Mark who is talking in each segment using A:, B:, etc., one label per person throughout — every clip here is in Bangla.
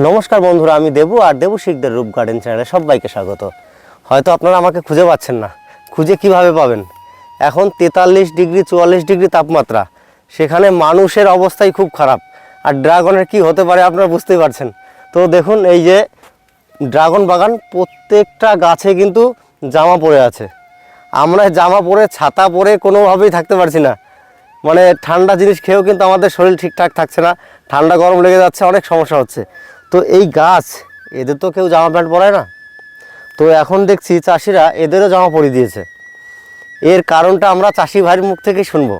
A: নমস্কার বন্ধুরা, আমি দেবু আর দেবু শিখদের রূপ গার্ডেন চ্যানেলে সবাইকে স্বাগত। হয়তো আপনারা আমাকে খুঁজে পাচ্ছেন না। খুঁজে কীভাবে পাবেন? এখন তেতাল্লিশ ডিগ্রি, চুয়াল্লিশ ডিগ্রি তাপমাত্রা। সেখানে মানুষের অবস্থাই খুব খারাপ। আর ড্রাগনের কি হতে পারে আপনারা বুঝতেই পারছেন। তো দেখুন, এই যে ড্রাগন বাগান, প্রত্যেকটা গাছে কিন্তু জামা পড়ে আছে। আমরা জামা পরে, ছাতা পরে কোনোভাবেই থাকতে পারছি না। মানে ঠান্ডা জিনিস খেয়েও কিন্তু আমাদের শরীর ঠিকঠাক থাকছে না। ঠান্ডা গরম লেগে যাচ্ছে, অনেক সমস্যা হচ্ছে। তো এই গাছ এদের তো কেউ জামা প্যান্ট পরায় না। তো এখন দেখছি চাষিরা এদেরও জামা পরিয়ে দিয়েছে। এর কারণটা আমরা চাষি ভাইয়ের মুখ থেকেই শুনব।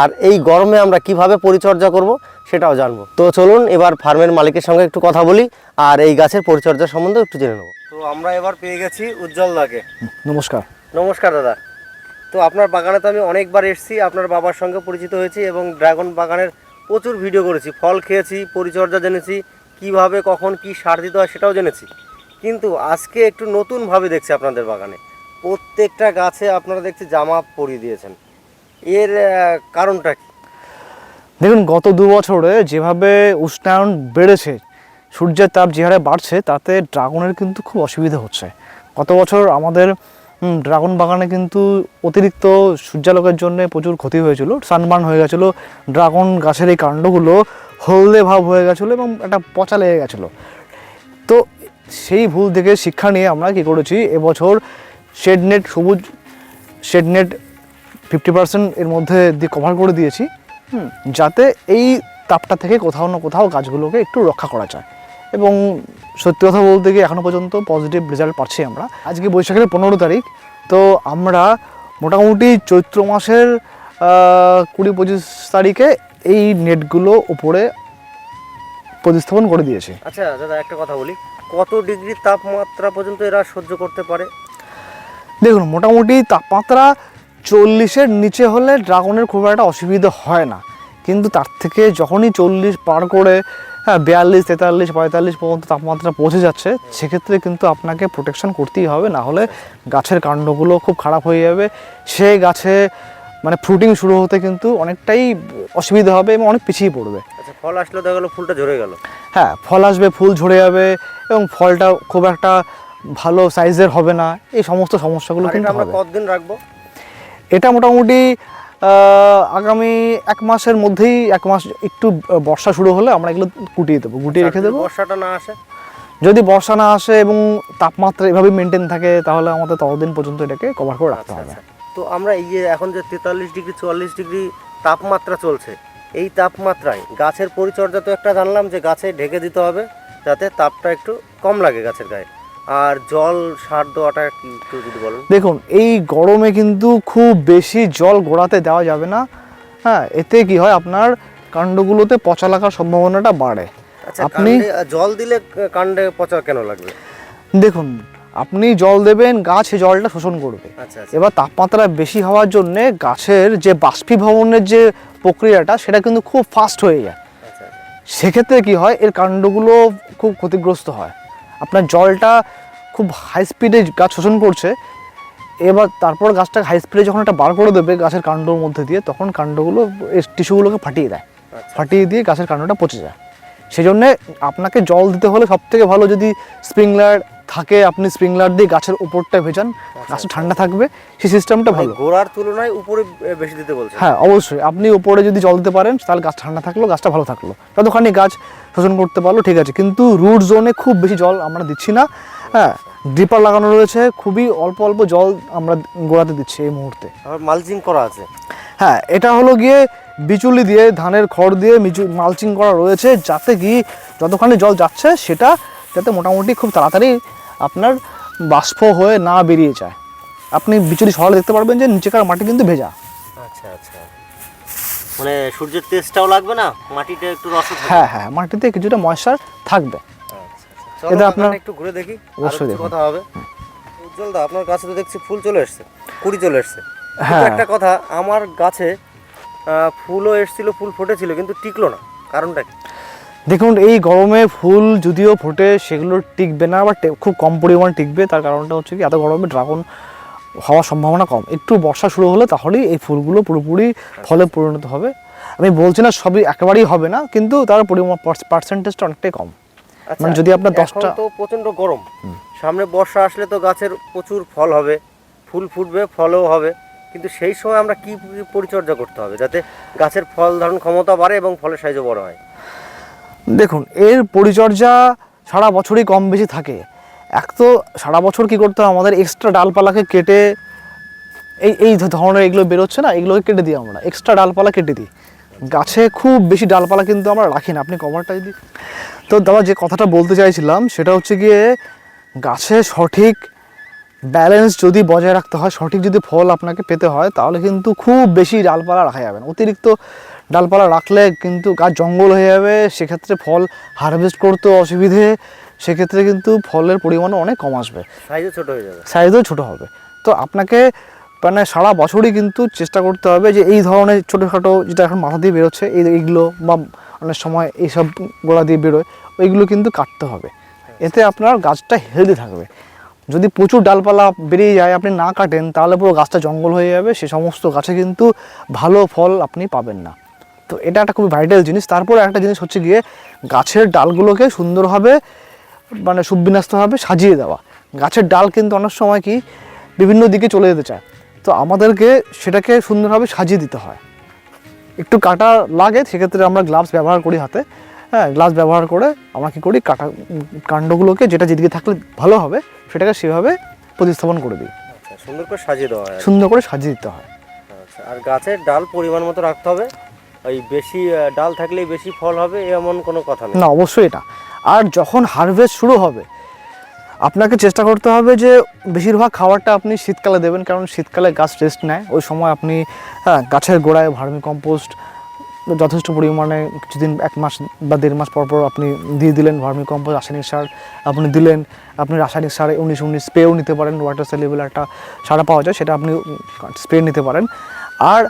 A: আর এই গরমে আমরা কীভাবে পরিচর্যা করব সেটাও জানব। তো চলুন এবার ফার্মের মালিকের সঙ্গে একটু কথা বলি আর এই গাছের পরিচর্যা সম্বন্ধে একটু জেনে নেব। তো আমরা এবার পেয়ে গেছি উজ্জ্বল দাকে।
B: নমস্কার।
A: নমস্কার দাদা। তো আপনার বাগানে তো আমি অনেকবার এসেছি আপনার বাবার সঙ্গে পরিচিত হয়েছি এবং ড্রাগন বাগানের প্রচুর ভিডিও করেছি ফল খেয়েছি পরিচর্যা জেনেছি কীভাবে, কখন কি সার দিতে হয় সেটাও জেনেছি। কিন্তু আজকে একটু নতুনভাবে দেখছি আপনাদের বাগানে। প্রত্যেকটা গাছে আপনারা দেখছি জামা পরিয়ে দিয়েছেন। এর কারণটা কি?
B: দেখুন, গত দু বছরে যেভাবে উষ্ণায়ন বেড়েছে, সূর্যের তাপ যে হারে বাড়ছে, তাতে ড্রাগনের কিন্তু খুব অসুবিধা হচ্ছে। গত বছর আমাদের ড্রাগন বাগানে কিন্তু অতিরিক্ত সূর্যালোকের জন্য প্রচুর ক্ষতি হয়েছিল সানবার্ন হয়ে গেছিল। ড্রাগন গাছের এই কাণ্ডগুলো হলদে ভাব হয়ে গেছিল এবং একটা পচা লেগে গেছিল। তো সেই ভুল থেকে শিক্ষা নিয়ে আমরা কি করেছি, এবছর শেড নেট সবুজ শেড নেট ফিফটি পার্সেন্ট এর মধ্যে দিয়ে কভার করে দিয়েছি যাতে এই তাপটা থেকে কোথাও না কোথাও গাছগুলোকে একটু রক্ষা করা যায়। এবং সত্যি কথা বলতে গিয়ে এখনও পর্যন্ত পজিটিভ রেজাল্ট পাচ্ছি আমরা। আজকে বৈশাখের পনেরো তারিখ, তো আমরা মোটামুটি চৈত্র মাসের কুড়ি পঁচিশ তারিখে এই নেটগুলো উপরে প্রতিস্থাপন করে দিয়েছে।
A: আচ্ছা দাদা একটা কথা বলি। কত ডিগ্রি তাপমাত্রা পর্যন্ত এরা সহ্য করতে পারে?
B: দেখুন মোটামুটি তাপমাত্রা চল্লিশের নিচে হলে ড্রাগনের খুব একটা অসুবিধা হয় না। কিন্তু তার থেকে যখনই চল্লিশ পার করে হ্যাঁ বিয়াল্লিশ তেতাল্লিশ পঁয়তাল্লিশ পর্যন্ত তাপমাত্রা পৌঁছে যাচ্ছে সেক্ষেত্রে কিন্তু আপনাকে প্রোটেকশন করতেই হবে। না হলে গাছের কাণ্ডগুলো খুব খারাপ হয়ে যাবে। সে গাছে মানে ফ্রুটিং শুরু হতে কিন্তু অনেকটাই অসুবিধা হবে এবং অনেক পিছিয়ে পড়বে।
A: আচ্ছা ফল আসলে দেখা গেলো ফুলটা ঝরে গেল।
B: হ্যাঁ ফল আসবে ফুল ঝরে যাবে এবং ফলটা খুব একটা ভালো সাইজের হবে না। এই সমস্ত সমস্যাগুলো কিন্তু
A: আমরা কতদিন রাখব?
B: এটা মোটামুটি আগামী এক মাসের মধ্যেই এক মাস একটু বর্ষা শুরু হলে আমরা এগুলো কুটিয়ে দেবো গুটিয়ে রেখে দেবো।
A: বর্ষাটা না আসে?
B: যদি বর্ষা না আসে এবং তাপমাত্রা এভাবে মেনটেন থাকে তাহলে আমাদের ততদিন পর্যন্ত এটাকে কভার করে রাখতে হবে।
A: আচ্ছা। তো আমরা এই যে এখন যে তেতাল্লিশ ডিগ্রি চুয়াল্লিশ ডিগ্রি তাপমাত্রা চলছে এই তাপমাত্রায় গাছের পরিচর্যা তো একটা জানলাম যে গাছে ঢেকে দিতে হবে যাতে তাপটা একটু কম লাগে গাছের গায়ে। আর জল সার দেওয়াটা একটু যদি বলেন।
B: দেখুন এই গরমে কিন্তু খুব বেশি জল গোড়াতে দেওয়া যাবে না। হ্যাঁ এতে কি হয় আপনার কাণ্ডগুলোতে পচা লাগার সম্ভাবনাটা বাড়ে।
A: আচ্ছা
B: আপনি
A: জল দিলে কাণ্ডে পচা কেন লাগবে?
B: দেখুন আপনি জল দেবেন গাছ জলটা শোষণ করবে।
A: আচ্ছা আচ্ছা।
B: এবার তাপমাত্রা বেশি হওয়ার জন্য গাছের যে বাষ্পীভবনের যে প্রক্রিয়াটা সেটা কিন্তু খুব ফাস্ট হয়ে যায়।
A: আচ্ছা
B: সেক্ষেত্রে কি হয় এর কাণ্ডগুলো খুব ক্ষতিগ্রস্ত হয়। আপনার জলটা খুব হাই স্পিডে গাছ শোষণ করছে এবার তারপর গাছটা হাই স্পিডে যখন একটা বার করে দেবে গাছের কাণ্ডর মধ্যে দিয়ে তখন কাণ্ডগুলো টিস্যুগুলোকে ফাটিয়ে দেয়। ফাটিয়ে দিয়ে গাছের কাণ্ডটা পচে যায়। সেই জন্যে আপনাকে জল দিতে হলে সব থেকে ভালো যদি স্প্রিংলার থাকে আপনি স্প্রিংলার দিয়ে গাছের উপরটা ভেজান গাছটা ঠান্ডা থাকবে সেই সিস্টেমটা
A: মানে
B: ভালো।
A: গোড়ার তুলনায় উপরে বেশি দিতে বলছে
B: হ্যাঁ অবশ্যই। আপনি উপরে যদি জল দিতে পারেন তাহলে গাছ ঠান্ডা থাকল গাছটা ভালো থাকল। ততখানি গাছ শোষণ করতে পারল ঠিক আছে। কিন্তু রুট জোনে খুব বেশি জল আমরা দিচ্ছি না। হ্যাঁ ড্রিপার লাগানো রয়েছে খুবই অল্প অল্প জল আমরা গোড়াতে দিচ্ছি এই মুহূর্তে।
A: আবার মালচিং করা আছে?
B: হ্যাঁ এটা হলো গিয়ে বিচুলি দিয়ে ধানের খড় দিয়ে মিচু মালচিং করা রয়েছে যাতে কি যতখানি জল যাচ্ছে সেটা যাতে মোটামুটি খুব তাড়াতাড়ি আপনার বাষ্প হয়ে না বেরিয়ে যায়। আপনি বিচুলি সকালে দেখতে পারবেন যে নিচেকার মাটি কিন্তু ভেজা।
A: আচ্ছা আচ্ছা। মানে সূর্যের তেজটাও লাগবে না? মাটিটা একটু রস
B: হ্যাঁ হ্যাঁ মাটিতে কিছুটা ময়শ্চার থাকবে। এটা আপনার-
A: একটু ঘুরে দেখি
B: অবশ্যই।
A: কথা হবে। উজ্জ্বল দা আপনার গাছে তো দেখছি ফুল চলে এসেছে কুড়ি চলে এসেছে।
B: হ্যাঁ।
A: একটা কথা আমার গাছে ফুলও এসেছিল ফুল ফুটেছিল কিন্তু টিকলো না। কারণটা কি?
B: দেখুন এই গরমে ফুল যদিও ফোটে সেগুলো টিকবে না বা খুব কম পরিমাণ টিকবে। তার কারণটা হচ্ছে কি এত গরমে ড্রাগন হওয়ার সম্ভাবনা কম। একটু বর্ষা শুরু হলে তাহলেই এই ফুলগুলো পুরোপুরি ফলে পরিণত হবে। আমি বলছি না সবই একেবারেই হবে না কিন্তু তার পরিমাণ পার্সেন্টেজটা অনেকটাই কম। মানে যদি আপনার দশটা
A: তো প্রচণ্ড গরম। সামনে বর্ষা আসলে তো গাছের প্রচুর ফল হবে ফুল ফুটবে ফলও হবে। কিন্তু সেই সময় আমরা কি কি পরিচর্যা করতে হবে যাতে গাছের ফল ধারণ ক্ষমতা বাড়ে এবং ফলের সাইজও বড় হয়?
B: দেখুন, এর পরিচর্যা সারা বছরই কম বেশি থাকে। এক তো সারা বছর কি করতে হয়? আমাদের এক্সট্রা ডালপালাকে কেটে এই এই ধরনের এগুলো বেরোচ্ছে না, এগুলোকে কেটে দিই আমরা। এক্সট্রা ডালপালা কেটে দিই। গাছে খুব বেশি ডালপালা কিন্তু আমরা রাখি না। আপনি কভারটা যদি তো দাদা, যে কথাটা বলতে চাইছিলাম, সেটা হচ্ছে গিয়ে গাছে সঠিক ব্যালেন্স যদি বজায় রাখতে হয় সঠিক যদি ফল আপনাকে পেতে হয় তাহলে কিন্তু খুব বেশি ডালপালা রাখা যাবে না। অতিরিক্ত ডালপালা রাখলে কিন্তু গাছ জঙ্গল হয়ে যাবে সেক্ষেত্রে ফল হারভেস্ট করতে অসুবিধে সেক্ষেত্রে কিন্তু ফলের পরিমাণও অনেক কম আসবে।
A: সাইজও ছোট হয়ে যাবে।
B: সাইজও ছোট হবে। তো আপনাকে মানে সারা বছরই কিন্তু চেষ্টা করতে হবে যে এই ধরনের ছোটোখাটো যেটা এখন মাথা দিয়ে বেরোচ্ছে এই এইগুলো বা অনেক সময় এইসব গোড়া দিয়ে বেরোয় ওইগুলো কিন্তু কাটতে হবে। এতে আপনার গাছটা হেলদি থাকবে। যদি প্রচুর ডালপালা বেরিয়ে যায়, আপনি না কাটেন, তাহলে পুরো গাছটা জঙ্গল হয়ে যাবে। সে সমস্ত গাছে কিন্তু ভালো ফল আপনি পাবেন না। তো এটা একটা খুবই ভাইটাল জিনিস। তারপরে একটা জিনিস হচ্ছে গিয়ে, গাছের ডালগুলোকে সুন্দরভাবে মানে সুবিন্যস্তভাবে সাজিয়ে দেওয়া। গাছের ডাল কিন্তু অনেক সময় কি, বিভিন্ন দিকে চলে যেতে চায়। তো আমাদেরকে সেটাকে সুন্দরভাবে সাজিয়ে দিতে হয়। একটু কাটা লাগে, সেক্ষেত্রে আমরা গ্লাভস ব্যবহার করি হাতে। হ্যাঁ গ্লাভস ব্যবহার করে আমরা কী করি, কাটা কাণ্ডগুলোকে যেটা যেদিকে থাকলে ভালো হবে সেটাকে সেভাবে প্রতিস্থাপন করে দিই।
A: আচ্ছা সুন্দর করে সাজিয়ে দেওয়া হয়
B: সুন্দর করে সাজিয়ে দিতে হয়।
A: আচ্ছা আর গাছের ডাল পরিমাণ মতো রাখতে হবে? ওই বেশি ডাল থাকলেই বেশি ফল হবে এমন কোনো কথা
B: না অবশ্যই এটা। আর যখন হারভেস্ট শুরু হবে আপনাকে চেষ্টা করতে হবে যে বেশিরভাগ খাবারটা আপনি শীতকালে দেবেন কারণ শীতকালে গাছ রেস্ট নেয়। ওই সময় আপনি হ্যাঁ গাছের গোড়ায় ভার্মি কম্পোস্ট যথেষ্ট পরিমাণে কিছুদিন, এক মাস বা দেড় মাস পর পর আপনি দিয়ে দিলেন, ভার্মি কম্পোস্ট রাসায়নিক সার আপনি দিলেন, আপনি রাসায়নিক সারে উনিশ উনিশ স্প্রেও নিতে পারেন ওয়াটার সেলেবল একটা সার পাওয়া যায়, সেটা আপনি স্প্রে নিতে পারেন। আর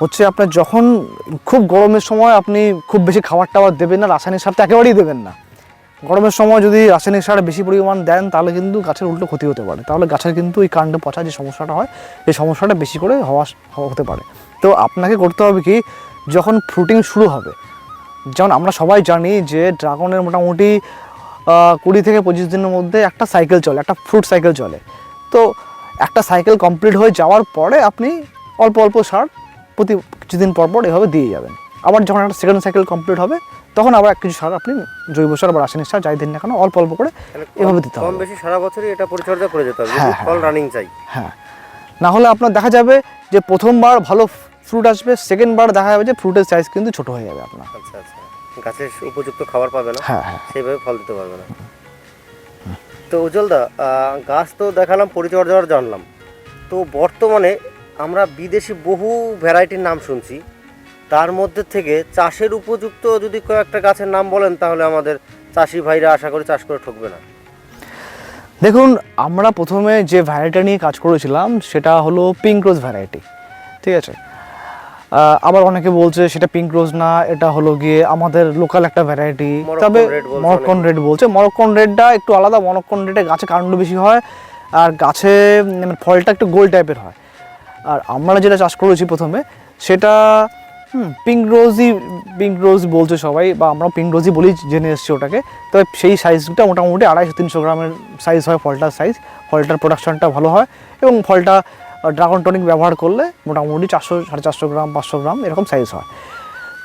B: হচ্ছে আপনার যখন খুব গরমের সময় আপনি খুব বেশি খাবার টাবার দেবেন না, রাসায়নিক সার তো একেবারেই দেবেন না। গরমের সময় যদি রাসায়নিক সার বেশি পরিমাণ দেন, তাহলে কিন্তু গাছের উল্টো ক্ষতি হতে পারে। তাহলে গাছের কিন্তু এই কাণ্ড পচা যে সমস্যাটা হয়, এই সমস্যাটা বেশি করে হওয়া, হতে পারে। তো আপনাকে করতে হবে কি যখন ফ্রুটিং শুরু হবে যেমন আমরা সবাই জানি যে ড্রাগনের মোটামুটি কুড়ি থেকে পঁচিশ দিনের মধ্যে একটা সাইকেল চলে একটা ফ্রুট সাইকেল চলে। তো একটা সাইকেল কমপ্লিট হয়ে যাওয়ার পরে আপনি অল্প অল্প সার প্রতি কিছুদিন পর পর এভাবে দিয়ে যাবেন। আবার যখন একটা সেকেন্ড সাইকেল কমপ্লিট হবে তখন আবার এক কিছু সার আপনি জৈব সার বা রাসায়নিক সার যাই দিন না কেন অল্প অল্প করে এভাবে দিতে
A: কম
B: হবে।
A: বেশি সারা বছরই এটা পরিচর্যা করে যেতে হবে
B: হ্যাঁ, হ্যাঁ।
A: ফল রানিং চাই।
B: হ্যাঁ। না হলে আপনার দেখা যাবে যে প্রথমবার ভালো ফ্রুট আসবে সেকেন্ড বার দেখা যাবে যে ফ্রুটের সাইজ কিন্তু ছোট হয়ে যাবে আপনার।
A: আচ্ছা আচ্ছা। গাছের উপযুক্ত খাবার পাবে না?
B: হ্যাঁ হ্যাঁ।
A: সেইভাবে ফল দিতে পারবে না। তো উজ্জ্বলদা গাছ তো দেখালাম পরিচর্যার জানলাম। তো বর্তমানে আমরা বিদেশি বহু ভ্যারাইটির নাম শুনছি। তার মধ্যে থেকে চাষের উপযুক্ত যদি কয়েকটা গাছের নাম বলেন তাহলে আমাদের চাষি ভাইরা আশা করি চাষ করে ঠকবে না।
B: দেখুন আমরা প্রথমে যে ভ্যারাইটি নিয়ে কাজ করেছিলাম সেটা হলো পিঙ্ক রোজ ভ্যারাইটি ঠিক আছে? আবার অনেকে বলছে সেটা পিঙ্ক রোজ না এটা হলো গিয়ে আমাদের লোকাল একটা ভ্যারাইটি তবে মরক্কন রেড বলছে। মরক্কন রেডটা একটু আলাদা মরক্কন রেডে গাছে কাণ্ড বেশি হয় আর গাছে উম, ফলটা একটু গোল টাইপের হয়। আর আমরা যেটা চাষ করেছি প্রথমে সেটা পিঙ্ক রোজই পিঙ্ক রোজ বলছে সবাই বা আমরা পিঙ্ক রোজই বলি জেনে এসেছি ওটাকে। তবে সেই সাইজটা মোটামুটি আড়াইশো তিনশো গ্রামের সাইজ হয় ফলটার সাইজ ফলটার প্রোডাকশনটা ভালো হয় এবং ফলটা ড্রাগন টনিক ব্যবহার করলে মোটামুটি চারশো সাড়ে চারশো গ্রাম পাঁচশো গ্রাম এরকম সাইজ হয়।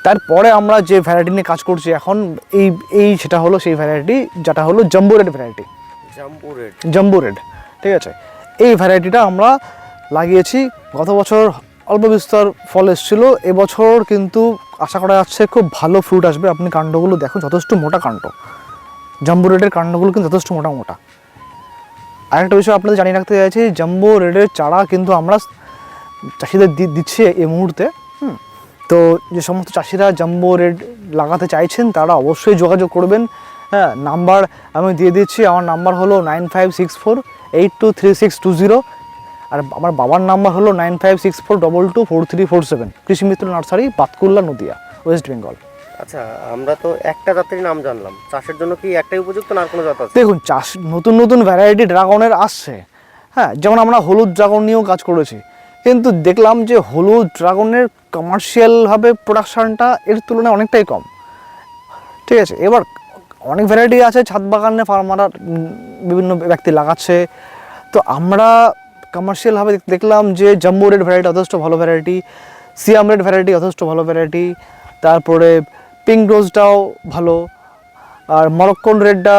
B: তারপরে আমরা যে ভ্যারাইটি নিয়ে কাজ করছি এখন এই এই সেটা হলো সেই ভ্যারাইটি যেটা হলো jumbo red variety
A: jumbo red
B: jumbo red ঠিক আছে? এই ভ্যারাইটিটা আমরা লাগিয়েছি গত বছর অল্প বিস্তর ফল এসেছিল এবছর কিন্তু আশা করা যাচ্ছে খুব ভালো ফ্রুট আসবে। আপনি কাণ্ডগুলো দেখুন যথেষ্ট মোটা কাণ্ড। জাম্বো রেডের কাণ্ডগুলো কিন্তু যথেষ্ট মোটা মোটা। আরেকটা বিষয় আপনাদের জানিয়ে রাখতে চাইছি জাম্বো রেডের চারা কিন্তু আমরা চাষিদের দিচ্ছি এই মুহূর্তে, হুম। তো যে সমস্ত চাষিরা জাম্বো রেড লাগাতে চাইছেন, তারা অবশ্যই যোগাযোগ করবেন হ্যাঁ নাম্বার আমি দিয়ে দিচ্ছি, আমার নাম্বার হলো nine five six four eight two three six two zero, আর আমার বাবার নাম্বার হলো nine five six four double two four three four seven Krishi Mitra nursery Patkulla Nadia, West Bengal.
A: আচ্ছা আমরা তো একটা জাতের নাম জানলাম। চাষের জন্য কি একটাই উপযুক্ত না আর কোনো জাত আছে?
B: দেখুন, চাষ, নতুন নতুন ভ্যারাইটি ড্রাগনের আসছে। হ্যাঁ যেমন আমরা হলুদ ড্রাগন নিয়েও কাজ করেছি। কিন্তু দেখলাম যে হলুদ ড্রাগনের কমার্শিয়ালভাবে প্রোডাকশানটা এর তুলনায় অনেকটাই কম। ঠিক আছে, এবার অনেক ভ্যারাইটি আছে, ছাদ বাগানে ফার্মাররা বিভিন্ন ব্যক্তি লাগাচ্ছে। তো আমরা কমার্শিয়ালভাবে দেখলাম যে জাম্বো রেড ভ্যারাইটি যথেষ্ট ভালো ভ্যারাইটি সিয়াম রেড ভ্যারাইটি যথেষ্ট ভালো ভ্যারাইটি তারপরে পিঙ্ক রোজটাও ভালো। আর মরক্কন রেডটা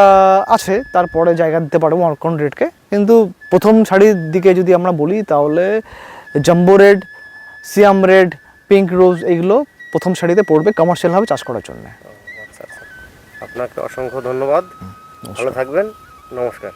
B: আছে তারপরে জায়গা দিতে পারব মরক্কন রেডকে। কিন্তু প্রথম শাড়ির দিকে যদি আমরা বলি তাহলে jumbo red Siam red pink rose এগুলো প্রথম শাড়িতে পড়বে কমার্শিয়ালভাবে চাষ করার জন্য।
A: আচ্ছা আচ্ছা। আপনাকে অসংখ্য ধন্যবাদ। ভালো থাকবেন। নমস্কার।